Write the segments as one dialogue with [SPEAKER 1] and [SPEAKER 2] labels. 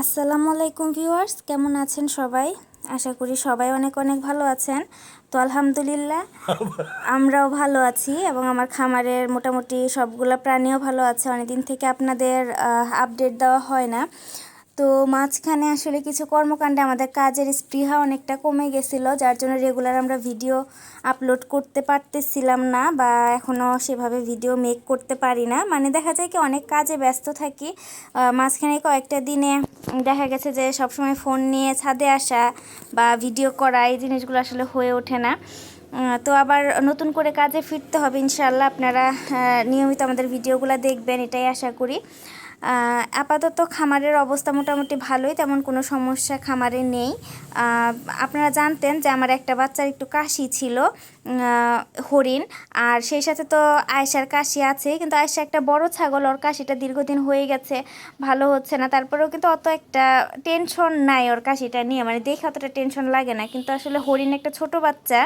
[SPEAKER 1] আসসালামু আলাইকুম ভিউয়ার্স কেমন আছেন সবাই? আশা করি সবাই অনেক অনেক ভালো আছেন। তো আলহামদুলিল্লাহ আমরাও ভালো আছি এবং আমার খামারের মোটামুটি সবগুলো প্রাণীও ভালো আছে। অনেকদিন থেকে আপনাদের আপডেট দেওয়া হয় না। তো মাঝখানে আসলে কিছু কর্মকাণ্ডে আমাদের কাজের স্পৃহা অনেকটা কমে গেছিল, যার জন্য রেগুলার আমরা ভিডিও আপলোড করতে পারতেছিলাম না বা এখনও সেভাবে ভিডিও মেক করতে পারি না। মানে দেখা যায় কি অনেক কাজে ব্যস্ত থাকি। মাঝখানে কয়েকটা দিনে দেখা গেছে যে সবসময় ফোন নিয়ে ছাদে আসা বা ভিডিও করা এই জিনিসগুলো আসলে হয়ে ওঠে না। তো আবার নতুন করে কাজে ফিরতে হবে ইনশাল্লাহ আপনারা নিয়মিত আমাদের ভিডিওগুলো দেখবেন, এটাই আশা করি। আপাতত খামারের অবস্থা মোটামুটি ভালোই, তেমন কোনো সমস্যা খামারে নেই। আপনারা জানতেন যে আমার একটা বাচ্চার একটু কাশি ছিল হরিণ, আর সেই সাথে তো আয়সার কাশি আছে, কিন্তু আয়সা একটা বড় ছাগল, ওর কাশিটা দীর্ঘদিন হয়ে গেছে, ভালো হচ্ছে না, তারপরেও কিন্তু অত একটা টেনশন নাই ওর কাশিটা নিয়ে মানে দেখে অতটা টেনশন লাগে না, কিন্তু আসলে হরিণ একটা ছোট বাচ্চা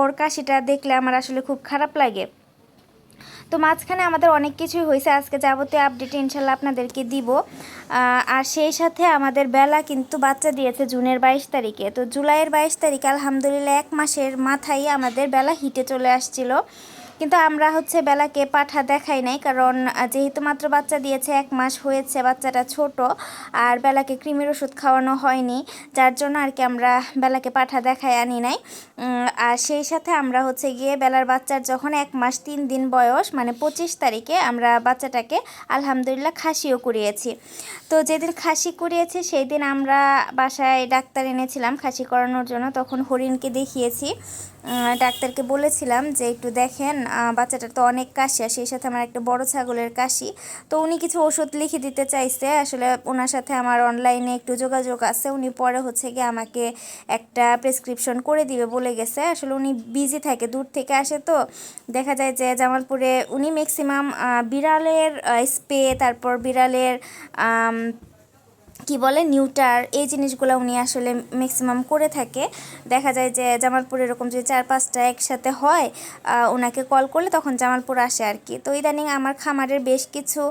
[SPEAKER 1] ওর কাশিটা দেখলে আমার আসলে খুব খারাপ লাগে। তো মাঝখানে আমাদের অনেক কিছুই হয়েছে, আজকে যাবতীয় আপডেট ইনশাল্লাহ আপনাদেরকে দিব। আর সেই সাথে আমাদের বেলা কিন্তু বাচ্চা দিয়েছে জুনের বাইশ তারিখে। তো জুলাইয়ের বাইশ তারিখে আলহামদুলিল্লাহ এক মাসের মাথায় আমাদের বেলা হিটে চলে আসছিল। কিন্তু আমরা হচ্ছে বেলাকে পাঠা দেখাই নাই, কারণ যেহেতু মাত্র বাচ্চা দিয়েছে, এক মাস হয়েছে বাচ্চাটা ছোট, আর বেলাকে কৃমির ওষুধ খাওয়ানো হয়নি, যার জন্য আর কি আমরা বেলাকে পাঠা দেখাই আনি নাই। আর সেই সাথে আমরা হচ্ছে গিয়ে বেলার বাচ্চার যখন এক মাস তিন দিন বয়স মানে পঁচিশ তারিখে আমরা বাচ্চাটাকে আলহামদুলিল্লাহ খাসিও করিয়েছি। তো যেদিন খাসি করিয়েছি সেই দিন আমরা বাসায় ডাক্তার এনেছিলাম খাসি করানোর জন্য, তখন হরিণকে দেখিয়েছি। ডাক্তারকে বলেছিলাম যে, একটু দেখেন বাচ্চাটার তো অনেক কাশি, আর সেই সাথে আমার একটা বড় ছাগলের কাশি। তো উনি কিছু ওষুধ লিখে দিতে চাইছে। আসলে ওনার সাথে আমার অনলাইনে একটু যোগাযোগ আছে। উনি পরে হচ্ছে গিয়ে আমাকে একটা প্রেসক্রিপশন করে দিবে বলে গেছে। আসলে উনি বিজি থাকে, দূর থেকে আসে তো। দেখা যায় যে, জামালপুরে উনি ম্যাক্সিমাম বিড়ালের স্পে তারপর বিড়ালের কি বলে নিউটার এই জিনিসগুলো উনি আসলে ম্যাক্সিমাম করে থাকে। দেখা যায় যে জামালপুর এরকম যদি চার পাঁচটা একসাথে হয় ওনাকে কল করলে তখন জামালপুর আসে আর কি। তো ইদানিং আমার খামারের বেশ কিছু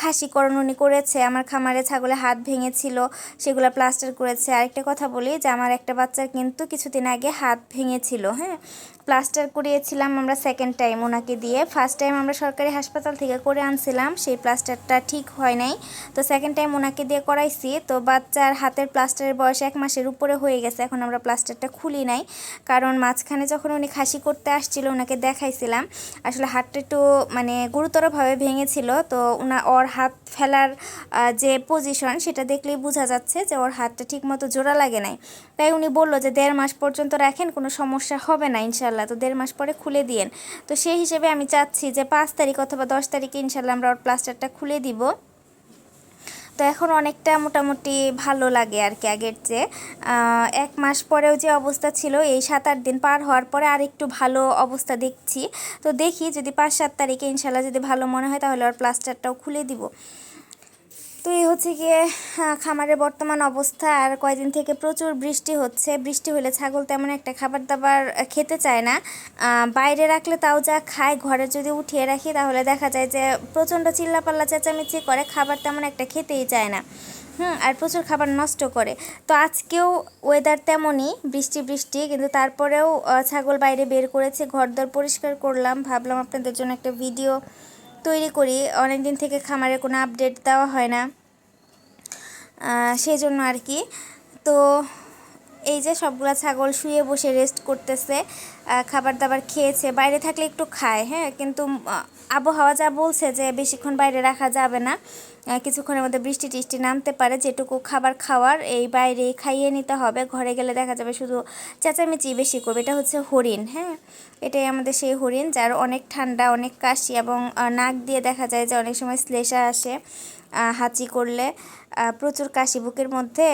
[SPEAKER 1] খাসিকরণ উনি করেছে। আমার খামারে ছাগলে হাত ভেঙেছিল, সেগুলো প্লাস্টার করেছে। আরেকটা কথা বলি যে আমার একটা বাচ্চার কিন্তু কিছুদিন আগে হাত ভেঙেছিল হ্যাঁ? প্লাস্টার করিয়েছিলাম আমরা সেকেন্ড টাইম ওনাকে দিয়ে। ফার্স্ট টাইম আমরা সরকারি হাসপাতাল থেকে করে আনছিলাম, সেই প্লাস্টারটা ঠিক হয় নাই। তো সেকেন্ড টাইম ওনাকে দিয়ে করাইছি। তো বাচ্চার হাতের প্লাস্টারের বয়স এক মাসের উপরে হয়ে গেছে। এখন আমরা প্লাস্টারটা খুলি নাই। কারণ মাঝখানে যখন উনি খাসি করতে আসছিল ওনাকে দেখাইছিলাম। আসলে হাতটা একটু মানে গুরুতরভাবে ভেঙেছিল। তো ওনা ওর হাত ফেলার যে পজিশন সেটা দেখলেই বোঝা যাচ্ছে যে ওর হাতটা ঠিকমতো জোড়া লাগে নাই। তাই উনি বলল যে, দেড় মাস পর্যন্ত রাখেন, কোনো সমস্যা হবে না ইনশাল্লাহ তো দেড় মাস পরে খুলে দিয়েন। তো সেই হিসেবে আমি চাচ্ছি যে, পাঁচ তারিখ অথবা দশ তারিখে ইনশাল্লাহ আমরা ওর প্লাস্টারটা খুলে দিব। তো এখন অনেকটা মোটামুটি ভালো লাগে আর কি আগের চেয়ে। এক মাস পরেও যে অবস্থা ছিল, এই সাত আট দিন পার হওয়ার পরে আর একটু ভালো অবস্থা দেখছি। তো দেখি যদি পাঁচ সাত তারিখে ইনশাল্লাহ যদি ভালো মনে হয়, তাহলে আর প্লাস্টারটাও খুলে দিব। তো এই হচ্ছে গিয়ে খামারের বর্তমান অবস্থা আর কয়দিন থেকে প্রচুর বৃষ্টি হচ্ছে। বৃষ্টি হলে ছাগল তেমন একটা খাবার দাবার খেতে চায় না। বাইরে রাখলে তাও যা খায়, ঘরে যদি উঠিয়ে রাখি, তাহলে দেখা যায় যে প্রচণ্ড চিল্লাপাল্লা, চেঁচামেচি করে, খাবার তেমন একটা খেতেই চায় না। হুম, আর প্রচুর খাবার নষ্ট করে। তো আজকেও ওয়েদার তেমনই, বৃষ্টি বৃষ্টি, কিন্তু তারপরেও ছাগল বাইরে বের করেছে, ঘরদর পরিষ্কার করলাম। ভাবলাম আপনাদের জন্য একটা ভিডিও তৈরি করি। অনেক দিন থেকে খামারে কোনো আপডেট দেওয়া হয় না। সেই জন্য আর কি। তো এই যে সবগুলো ছাগল শুয়ে বসে রেস্ট করতেছে খাবার দাবার খেয়েছে, বাইরে থাকলে একটু খায় হ্যাঁ? কিন্তু আবহাওয়া যা বলছে যে বেশিক্ষণ বাইরে রাখা যাবে না কিছুক্ষণের মধ্যে বৃষ্টি টিষ্টি নামতে পারে, যেটুকু খাবার খাওয়ার এই বাইরে খাইয়ে নিতে হবে, ঘরে গেলে দেখা যাবে শুধু চেঁচামেচি বেশি করবে, এটা হচ্ছে হরিণ হ্যাঁ? এটাই আমাদের সেই হরিণ, যার অনেক ঠান্ডা, অনেক কাশি এবং নাক দিয়ে দেখা যায় যে অনেক সময় শ্লেষা আসে হাঁচি করলে প্রচুর কাশি বুকের মধ্যে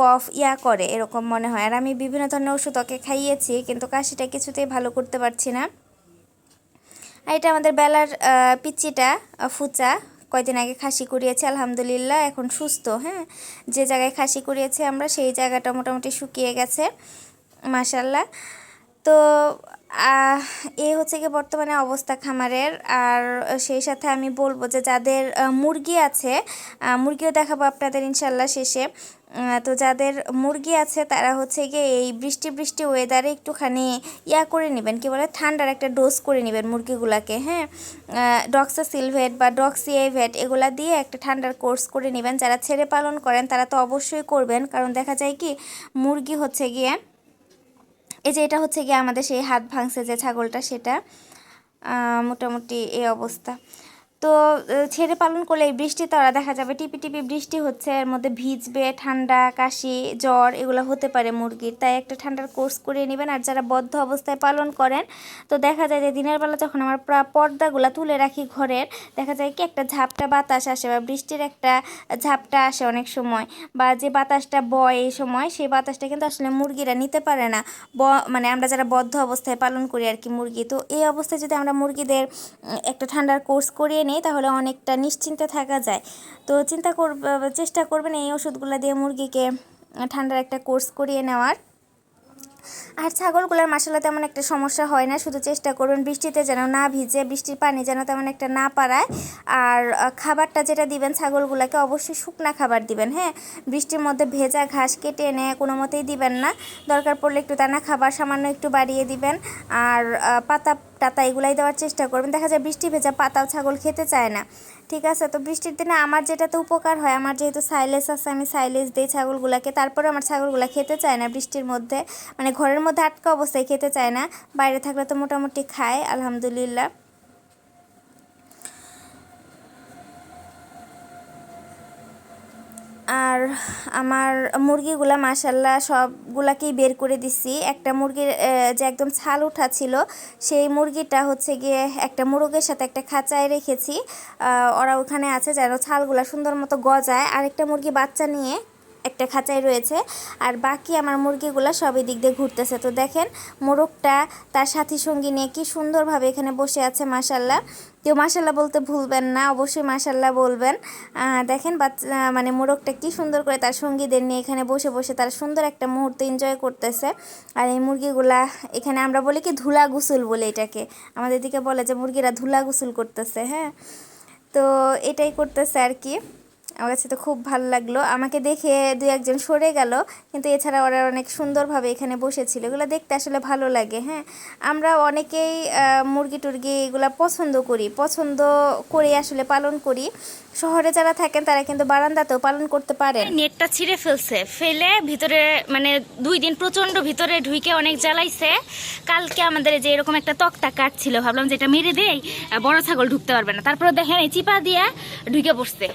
[SPEAKER 1] কফ, ইয়া করে, এরকম মনে হয়। আর আমি বিভিন্ন ধরনের ওষুধ ওকে খাইয়েছি, কিন্তু কাশিটা কিছুতেই ভালো করতে পারছি না। আর এটা আমাদের বেলার পিচ্চিটা ফুচা, কয়দিন আগে খাসি করিয়েছে আলহামদুলিল্লাহ, এখন সুস্থ হ্যাঁ। যে জায়গায় খাসি করিয়েছে আমরা, সেই জায়গাটা মোটামুটি শুকিয়ে গেছে মাসাল্লাহ তো এই হচ্ছে কি বর্তমানে অবস্থা খামারের। আর সেই সাথে আমি বলব যে যাদের মুরগি আছে মুরগিও দেখাবো আপনাদের ইনশাল্লাহ শেষে। তো যাদের মুরগি আছে, তারা হচ্ছে গিয়ে এই বৃষ্টি বৃষ্টি ওয়েদারে একটুখানি ইয়া করে নেবেন। কি বলে? ঠান্ডার একটা ডোজ করে নেবেন মুরগিগুলাকে হ্যাঁ? ডক্সা সিলভেট বা ডক্সিয়েভেট এগুলা দিয়ে একটা ঠান্ডার কোর্স করে নেবেন। যারা ছেড়ে পালন করেন, তারা তো অবশ্যই করবেন। কারণ দেখা যায় কি, মুরগি হচ্ছে গিয়ে এই যে এটা হচ্ছে গিয়ে আমাদের সেই হাত ভাঙছে যে ছাগলটা, সেটা মোটামুটি এই অবস্থা। তো ছেড়ে পালন করলে এই বৃষ্টি তারা দেখা যাবে। টিপি টিপি বৃষ্টি হচ্ছে, এর মধ্যে ভিজবে, ঠান্ডা, কাশি, জ্বর এগুলো হতে পারে মুরগির। তাই একটা ঠান্ডার কোর্স করে নেবেন আর যারা বদ্ধ অবস্থায় পালন করেন, তো দেখা যায় যে দিনের বেলা যখন আমার প্রা- পর্দাগুলো তুলে রাখি ঘরের, দেখা যায় কি একটা ঝাপটা বাতাস আসে বা বৃষ্টির একটা ঝাপটা আসে অনেক সময় বা যে বাতাসটা বয় এই সময়, সেই বাতাসটা কিন্তু আসলে মুরগিরা নিতে পারে না। ব মানে আমরা যারা বদ্ধ অবস্থায় পালন করি আর কি মুরগি, তো এই অবস্থায় যদি আমরা মুরগিদের একটা ঠান্ডার কোর্স করিয়ে নিই তাহলে অনেকটা নিশ্চিন্তে থাকা যায়। তো চিন্তা কর চেষ্টা করবেন এই ওষুধগুলো দিয়ে মুরগিকে ঠান্ডার একটা কোর্স করিয়ে নেওয়ার। আর ছাগলগুলোর মাসালা তেমন একটা সমস্যা হয় না, শুধু চেষ্টা করবেন বৃষ্টিতে যেন না ভিজে, বৃষ্টির পানি যেন তেমন একটা না পারায় আর খাবারটা যেটা দিবেন ছাগলগুলোকে অবশ্যই শুকনা খাবার দিবেন হ্যাঁ? বৃষ্টির মধ্যে ভেজা ঘাস কেটে এনে কোনো মতেই দিবেন না। দরকার পড়লে একটু দানা খাবার সামান্য একটু বাড়িয়ে দিবেন। আর পাতা টাতা এগুলাই দেওয়ার চেষ্টা করবেন। দেখা যায় বৃষ্টি ভেজা পাতাও ছাগল খেতে চায় না। ঠিক আছে? তো বৃষ্টির দিনে আমার যেটাতে উপকার হয়, আমার যেহেতু সাইলেস আছে, আমি সাইলেস দিই ছাগলগুলোকে। তারপরে আমার ছাগলগুলো খেতে চায় না বৃষ্টির মধ্যে। মানে ঘরের মধ্যে আটকা অবস্থায় খেতে চায় না। বাইরে থাকলে তো মোটামুটি খায়, আলহামদুলিল্লাহ। আর আমার মুরগিগুলা মাসাল্লাহ সবগুলাকেই বের করে দিছি। একটা মুরগির যে একদম ছাল উঠা ছিল, সেই মুরগিটা হচ্ছে গিয়ে একটা মুরগের সাথে একটা খাঁচায় রেখেছি। ওরা ওখানে আছে যেন ছালগুলা সুন্দর মতো গজায়। আর একটা মুরগি বাচ্চা নিয়ে একটা খাঁচায় রয়েছে আর বাকি আমার মুরগিগুলো সব দিক দিয়ে ঘুরতেছে। তো দেখেন, মোরগটা তার সাথী সঙ্গী নিয়ে কি সুন্দরভাবে এখানে বসে আছে মাসাল্লাহ কেউ মাসাল্লাহ বলতে ভুলবেন না, অবশ্যই মাসাল্লাহ বলবেন। দেখেন বাচ্চা মানে মোরগটা কি সুন্দর করে তার সঙ্গীদের নিয়ে এখানে বসে বসে তার সুন্দর একটা মুহূর্ত এনজয় করতেছে। আর এই মুরগিগুলা এখানে আমরা বলি কি ধুলা গুসুল বলে এটাকে। আমাদের দিকে বলে যে, মুরগিরা ধুলা গুসুল করতেছে হ্যাঁ? তো এটাই করতেছে আর কি। আমার কাছে তো খুব ভালো লাগল। আমাকে দেখে দু একজন সরে গেল কিন্তু এছাড়া ওরা অনেক সুন্দরভাবে এখানে বসেছিল। এগুলো দেখতে আসলে ভালো লাগে হ্যাঁ। আমরা অনেকেই মুরগি টুরগি এগুলো পছন্দ করি পছন্দ করে আসলে পালন করি। শহরে যারা থাকেন তারা কিন্তু বারান্দাতেও পালন করতে পারে
[SPEAKER 2] নেটটা ছিঁড়ে ফেলছে। ফেলে ভিতরে মানে দুই দিন প্রচণ্ড ভিতরে ঢুকে অনেক জ্বালাইছে। কালকে আমাদের যে এরকম একটা তক্তা কাটছিল ভাবলাম যে এটা মেরে আহ, বড় ছাগল ঢুকতে পারবে না। তারপরে দেখেন এই চিপা দিয়া ঢুকে পড়ছে।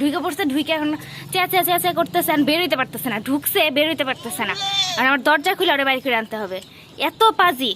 [SPEAKER 2] ঢুকে পড়ছে, ঢুকে এখন চেয়া চেঁচা চেঁচা চেঁচা করতেছে আর বেরোইতে পারতেছে না। ঢুকছে বেরোইতে পারতেছে না। আর আমার দরজা খুলে ওরে বাইরে করে আনতে হবে। এত পাজি।